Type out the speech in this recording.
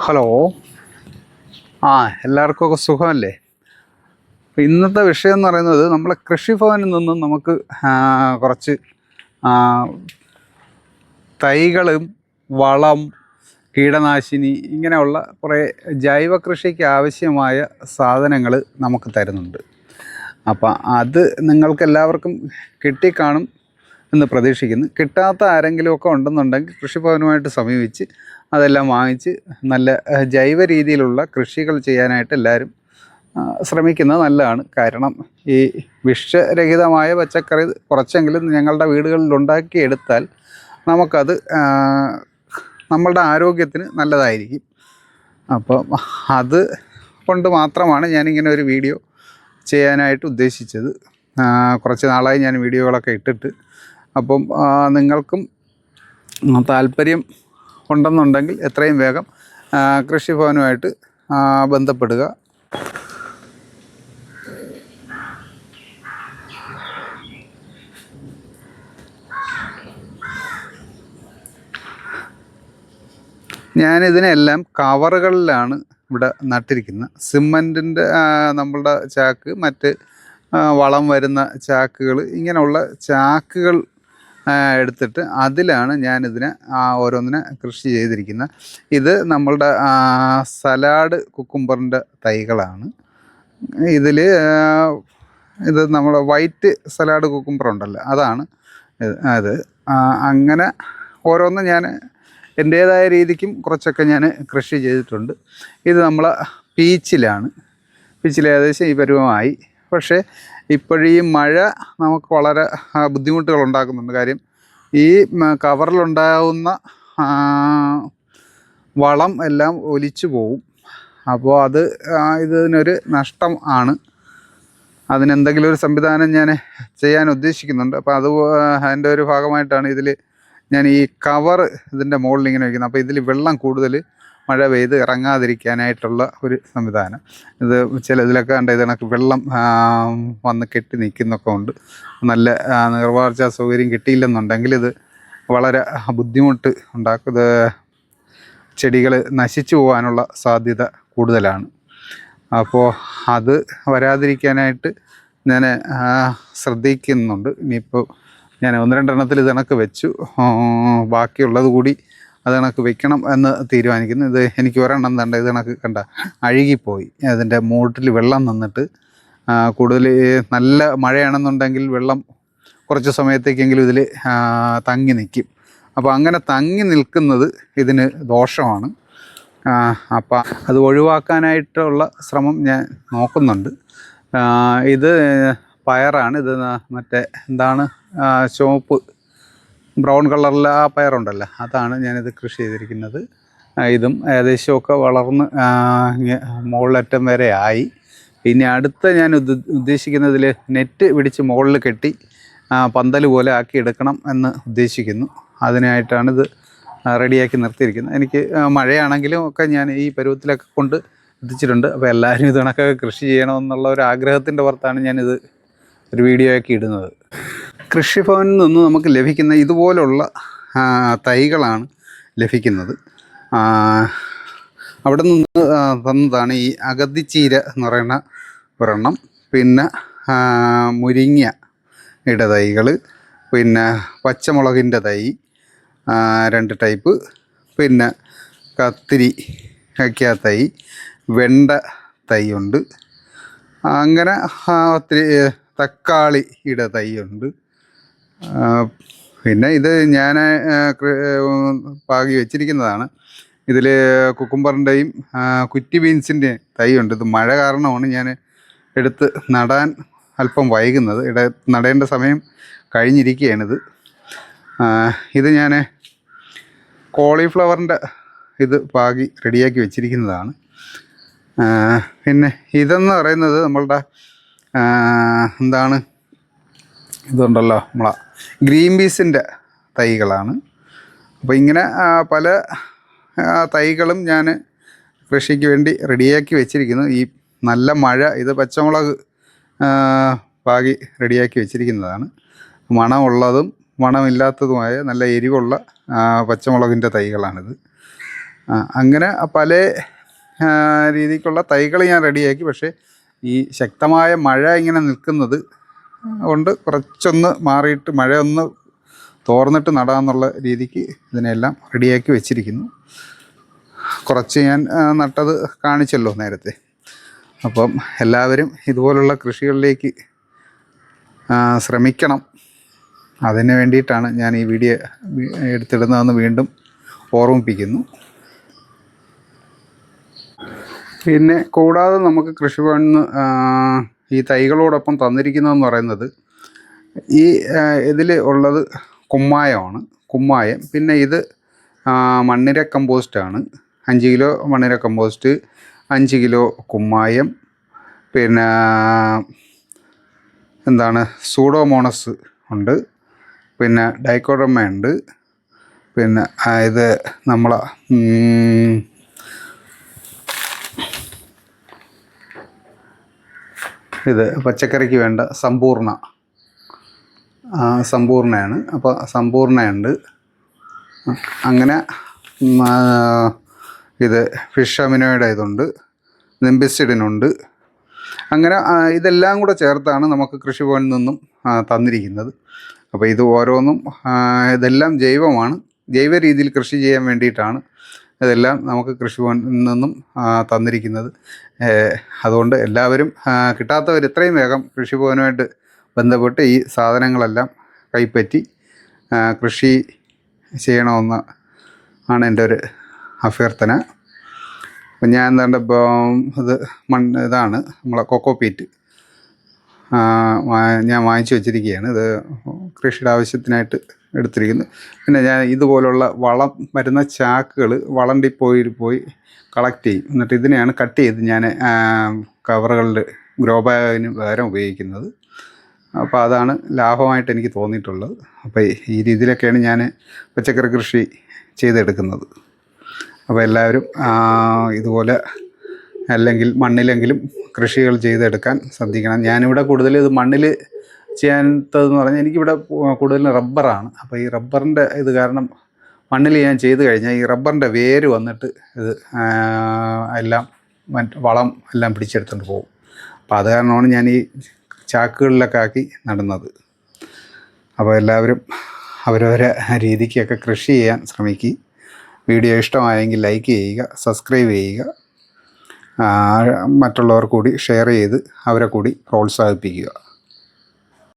Hello. ആ എല്ലാവർക്കും ഒക്കെ സുഖമല്ലേ ഇന്നത്തെ വിഷയം എന്ന് പറയുന്നത് നമ്മളെ കൃഷിഭവനിൽ നിന്നും നമുക്ക് കുറച്ച് തൈകളും വളം കീടനാശിനി ഇങ്ങനെയുള്ള കുറേ ജൈവ കൃഷിക്ക് ആവശ്യമായ സാധനങ്ങൾ നമുക്ക് തരുന്നുണ്ട്. അപ്പം അത് നിങ്ങൾക്ക് എല്ലാവർക്കും കിട്ടിക്കാണും. എന്ന് പ്രതീക്ഷിക്കുന്നു. കിട്ടാത്ത ആരെങ്കിലുമൊക്കെ ഉണ്ടെന്നുണ്ടെങ്കിൽ കൃഷിഭവനുമായിട്ട് സമീപിച്ച് അതെല്ലാം വാങ്ങിച്ച് നല്ല ജൈവ രീതിയിലുള്ള കൃഷികൾ ചെയ്യാനായിട്ട് എല്ലാവരും ശ്രമിക്കുന്നത് നല്ലതാണ്. കാരണം ഈ വിഷരഹിതമായ പച്ചക്കറി കുറച്ചെങ്കിലും ഞങ്ങളുടെ വീടുകളിൽ ഉണ്ടാക്കിയെടുത്താൽ നമുക്കത് നമ്മളുടെ ആരോഗ്യത്തിന് നല്ലതായിരിക്കും. അപ്പം അത് കൊണ്ട് മാത്രമാണ് ഞാനിങ്ങനെ ഒരു വീഡിയോ ചെയ്യാനായിട്ട് ഉദ്ദേശിച്ചത്. കുറച്ച് നാളായി ഞാൻ വീഡിയോകളൊക്കെ ഇട്ടിട്ട് അപ്പം നിങ്ങൾക്കും താല്പര്യം ഉണ്ടെന്നുണ്ടെങ്കിൽ എത്രയും വേഗം കൃഷിഭവനുമായിട്ട് ബന്ധപ്പെടുക. ഞാനിതിനെല്ലാം കവറുകളിലാണ് ഇവിടെ നട്ടിരിക്കുന്നത്. സിമന്റിന്റെ നമ്മളുടെ ചാക്ക് മറ്റ് വളം വരുന്ന ചാക്കുകൾ ഇങ്ങനെയുള്ള ചാക്കുകൾ എടുത്തിട്ട് അതിലാണ് ഞാനിതിനെ ആ, ഓരോന്നിനെ കൃഷി ചെയ്തിരിക്കുന്നത് ഇത് നമ്മളുടെ സലാഡ് കുക്കുംബറിന്റെ തൈകളാണ്. ഇതിൽ ഇത് നമ്മൾ വൈറ്റ് സലാഡ് കുക്കുംബർ ഉണ്ടല്ലോ അതാണ് അത് അങ്ങനെ ഓരോന്ന് ഞാൻ എന്റേതായ രീതിക്കും കുറച്ചൊക്കെ ഞാൻ കൃഷി ചെയ്തിട്ടുണ്ട്. ഇത് നമ്മളെ പീച്ചിലാണ്. പീച്ചിൽ ഏകദേശം ഈ പരുവമായി. പക്ഷേ ഇപ്പോഴീ മഴ നമുക്ക് വളരെ ബുദ്ധിമുട്ടുകൾ ഉണ്ടാക്കുന്നുണ്ട്. കാര്യം ഈ കവറിലുണ്ടാകുന്ന വളം എല്ലാം ഒലിച്ചു പോവും. അപ്പോൾ അത് ഇതിനൊരു നഷ്ടം ആണ്. അതിനെന്തെങ്കിലും ഒരു സംവിധാനം ഞാൻ ചെയ്യാൻ ഉദ്ദേശിക്കുന്നുണ്ട്. അപ്പോൾ അത് അതിന്റെ ഒരു ഭാഗമായിട്ടാണ് ഇതിൽ ഞാൻ ഈ കവർ ഇതിന്റെ മുകളിൽ ഇങ്ങനെ വയ്ക്കുന്നത് അപ്പോൾ ഇതിൽ വെള്ളം കൂടുതൽ മഴ പെയ്ത് ഇറങ്ങാതിരിക്കാനായിട്ടുള്ള ഒരു സംവിധാനം. ഇത് ചില ഇതിലൊക്കെ കണ്ട ഇത് വെള്ളം വന്ന് കെട്ടി നിൽക്കുന്നൊക്കെ ഉണ്ട്. നല്ല ആ, നിർവാർച്ച സൗകര്യം കിട്ടിയില്ലെന്നുണ്ടെങ്കിൽ ഇത് വളരെ ബുദ്ധിമുട്ട് ഉണ്ടാക്കും. ഇത് ചെടികൾ നശിച്ചു പോകാനുള്ള സാധ്യത കൂടുതലാണ്. അപ്പോൾ അത് വരാതിരിക്കാനായിട്ട് ഞാൻ ശ്രദ്ധിക്കുന്നുണ്ട്. ഇനിയിപ്പോൾ ഞാൻ ഒന്ന് രണ്ടെണ്ണത്തിൽ ഇത് വെച്ചു. ബാക്കിയുള്ളത് കൂടി അത് കണക്ക് വെക്കണം എന്ന് തീരുമാനിക്കുന്നു. ഇത് എനിക്ക് ഒരെണ്ണം തണ്ട ഇത് കണക്ക് കണ്ട. അഴുകിപ്പോയി. അതിന്റെ മൂട്ടിൽ വെള്ളം നിന്നിട്ട് കൂടുതൽ നല്ല മഴയാണെന്നുണ്ടെങ്കിൽ വെള്ളം കുറച്ച് സമയത്തേക്കെങ്കിലും ഇതിൽ തങ്ങി നിൽക്കും അപ്പോൾ അങ്ങനെ തങ്ങി നിൽക്കുന്നത് ഇതിന് ദോഷമാണ്. അപ്പം അത് ഒഴിവാക്കാനായിട്ടുള്ള ശ്രമം ഞാൻ നോക്കുന്നുണ്ട്. ഇത് പയറാണ്. ഇത് മറ്റേ എന്താണ് ചുവപ്പ് ബ്രൗൺ കളറിലെ ആ പയറുണ്ടല്ലോ? അതാണ് ഞാനിത് കൃഷി ചെയ്തിരിക്കുന്നത്. ഇതും ഏകദേശമൊക്കെ വളർന്ന് മുകളിലറ്റം വരെ ആയി. പിന്നെ അടുത്ത ഞാൻ ഉദ്ദ- ഉദ്ദേശിക്കുന്നതിൽ നെറ്റ് പിടിച്ച് മുകളിൽ കെട്ടി പന്തൽ പോലെ ആക്കി എടുക്കണം എന്ന് ഉദ്ദേശിക്കുന്നു. അതിനായിട്ടാണിത് റെഡിയാക്കി നിർത്തിയിരിക്കുന്നത്. എനിക്ക് മഴയാണെങ്കിലും ഒക്കെ ഞാൻ ഈ പരുവത്തിലൊക്കെ കൊണ്ട് എത്തിച്ചിട്ടുണ്ട്. അപ്പോൾ എല്ലാവരും ഇത് കണക്കൊക്കെ കൃഷി ചെയ്യണമെന്നുള്ള ഒരു ആഗ്രഹത്തിന്റെ പുറത്താണ് ഞാനിത് ഒരു വീഡിയോ ഒക്കെ ഇടുന്നത്. കൃഷിഭവനിൽ നിന്ന് നമുക്ക് ലഭിക്കുന്ന ഇതുപോലുള്ള തൈകളാണ് ലഭിക്കുന്നത്. അവിടെ നിന്ന് തന്നതാണ് ഈ അഗതിച്ചീര എന്ന് പറയുന്ന ഒരെണ്ണം. പിന്നെ മുരിങ്ങ ഇട തൈകൾ പിന്നെ പച്ചമുളകിന്റെ തൈ രണ്ട് ടൈപ്പ്. പിന്നെ കത്തിരി ഒക്കെ തൈ. വെണ്ട തൈ ഉണ്ട്. അങ്ങനെ ഒത്തിരി ഏ, ഇട തൈയുണ്ട് പിന്നെ ഇത് ഞാൻ പാകി വെച്ചിരിക്കുന്നതാണ്. ഇതിൽ കുക്കുംബറിന്റെയും കുറ്റി ബീൻസിന്റെയും തൈയുണ്ട് ഇത് മഴ കാരണമാണ് ഞാൻ എടുത്ത് നടാൻ അല്പം വൈകുന്നത്. ഇട നടേണ്ട സമയം കഴിഞ്ഞിരിക്കുകയാണിത്. ഇത് ഞാൻ കോളിഫ്ലവറിന്റെ ഇത് പാകി റെഡിയാക്കി വെച്ചിരിക്കുന്നതാണ്. പിന്നെ ഇതെന്ന് പറയുന്നത് നമ്മളുടെ എന്താണ്? ഇതുണ്ടല്ലോ നമ്മളെ ഗ്രീൻ പീസിന്റെ തൈകളാണ്. അപ്പോൾ ഇങ്ങനെ പല തൈകളും ഞാൻ കൃഷിക്ക് വേണ്ടി റെഡിയാക്കി വെച്ചിരിക്കുന്നു. ഈ നല്ല മഴ ഇത് പച്ചമുളക് പാകി റെഡിയാക്കി വെച്ചിരിക്കുന്നതാണ്. മണമുള്ളതും മണമില്ലാത്തതുമായ നല്ല എരിവുള്ള പച്ചമുളകിന്റെ തൈകളാണിത്. അങ്ങനെ പല രീതിക്കുള്ള തൈകൾ ഞാൻ റെഡിയാക്കി. പക്ഷേ ഈ ശക്തമായ മഴ ഇങ്ങനെ നിൽക്കുന്നത് കൊണ്ട് കുറച്ചൊന്ന് മാറിയിട്ട് മഴ ഒന്ന് തോർന്നിട്ട് നടാമെന്നുള്ള രീതിക്ക് ഇതിനെല്ലാം റെഡിയാക്കി വെച്ചിരിക്കുന്നു. കുറച്ച് ഞാൻ നട്ടത് കാണിച്ചല്ലോ നേരത്തെ. അപ്പം എല്ലാവരും ഇതുപോലുള്ള കൃഷികളിലേക്ക് ശ്രമിക്കണം. അതിന് വേണ്ടിയിട്ടാണ് ഞാൻ ഈ വീഡിയോ എടുത്തിടുന്നതെന്ന് വീണ്ടും ഓർമ്മിപ്പിക്കുന്നു. പിന്നെ കൂടാതെ നമുക്ക് കൃഷിഭവനിൽ ഈ തൈകളോടൊപ്പം തന്നിരിക്കുന്നതെന്ന് പറയുന്നത് ഈ ഇതിൽ ഉള്ളത് കുമ്മായമാണ്. കുമ്മായം. പിന്നെ ഇത് മണ്ണിര കമ്പോസ്റ്റാണ്. അഞ്ച് കിലോ മണ്ണിര കമ്പോസ്റ്റ് അഞ്ച് കിലോ കുമ്മായം പിന്നെ എന്താണ് സൂഡോമോണസ് ഉണ്ട്. പിന്നെ ഡൈക്കോഡമ ഉണ്ട് പിന്നെ ഇത് നമ്മളെ ഇത് പച്ചക്കറിക്ക് വേണ്ട സമ്പൂർണ സമ്പൂർണയാണ് അപ്പോൾ സമ്പൂർണയുണ്ട് അങ്ങനെ ഇത് ഫിഷ് അമിനോയുടെ ഇതുണ്ട് നിംബിസിഡിനുണ്ട്. അങ്ങനെ ഇതെല്ലാം കൂടെ ചേർത്താണ് നമുക്ക് കൃഷിഭവനിൽ നിന്നും തന്നിരിക്കുന്നത്. അപ്പോൾ ഇത് ഓരോന്നും ഇതെല്ലാം ജൈവമാണ്. ജൈവ രീതിയിൽ കൃഷി ചെയ്യാൻ വേണ്ടിയിട്ടാണ് ഇതെല്ലാം നമുക്ക് കൃഷിഭവനിൽ നിന്നും തന്നിരിക്കുന്നത്. അതുകൊണ്ട് എല്ലാവരും കിട്ടാത്തവർ എത്രയും വേഗം കൃഷിഭവനുമായിട്ട് ബന്ധപ്പെട്ട് ഈ സാധനങ്ങളെല്ലാം കൈപ്പറ്റി കൃഷി ചെയ്യണമെന്ന് ആണ് എന്റെ ഒരു അഭ്യർത്ഥന. ഞാൻ എന്താണ്ട് ഇത് മണ്ണ് ഇതാണ് നമ്മളെ കൊക്കോ പീറ്റ്. ഞാൻ വാങ്ങിച്ചു വെച്ചിരിക്കുകയാണ്. ഇത് കൃഷിയുടെ ആവശ്യത്തിനായിട്ട് എടുത്തിരിക്കുന്നു. പിന്നെ ഞാൻ ഇതുപോലുള്ള വളം വരുന്ന ചാക്കുകൾ വളം ഡിപ്പോയിൽ പോയി കളക്ട് ചെയ്യും. എന്നിട്ട് ഇതിനെയാണ് കട്ട് ചെയ്ത് ഞാൻ കവറുകളിൽ ഗ്രോ ബാഗിന് പകരം ഉപയോഗിക്കുന്നത്. അപ്പോൾ അതാണ് ലാഭമായിട്ട് എനിക്ക് തോന്നിയിട്ടുള്ളത്. അപ്പോൾ ഈ രീതിയിലൊക്കെയാണ് ഞാൻ പച്ചക്കറി കൃഷി ചെയ്തെടുക്കുന്നത്. അപ്പോൾ എല്ലാവരും ഇതുപോലെ അല്ലെങ്കിൽ മണ്ണിലെങ്കിലും കൃഷികൾ ചെയ്തെടുക്കാൻ ശ്രദ്ധിക്കണം. ഞാനിവിടെ കൂടുതൽ ഇത് മണ്ണിൽ ചെയ്യാത്തതെന്ന് പറഞ്ഞാൽ എനിക്കിവിടെ കൂടുതലും റബ്ബറാണ്. അപ്പോൾ ഈ റബ്ബറിന്റെ ഇത് കാരണം മണ്ണിൽ ഞാൻ ചെയ്ത് കഴിഞ്ഞാൽ ഈ റബ്ബറിന്റെ വേര് വന്നിട്ട് ഇത് എല്ലാം മറ്റ് വളം എല്ലാം പിടിച്ചെടുത്തുകൊണ്ട് പോകും. അപ്പോൾ അത് കാരണമാണ് ഞാൻ ഈ ചാക്കുകളിലൊക്കെ ആക്കി നടുന്നത്. അപ്പോൾ എല്ലാവരും അവരവരെ രീതിക്കൊക്കെ കൃഷി ചെയ്യാൻ ശ്രമിക്കുക വീഡിയോ ഇഷ്ടമായെങ്കിൽ ലൈക്ക് ചെയ്യുക സബ്സ്ക്രൈബ് ചെയ്യുക. മറ്റുള്ളവർ കൂടി ഷെയർ ചെയ്ത് അവരെ കൂടി പ്രോത്സാഹിപ്പിക്കുക.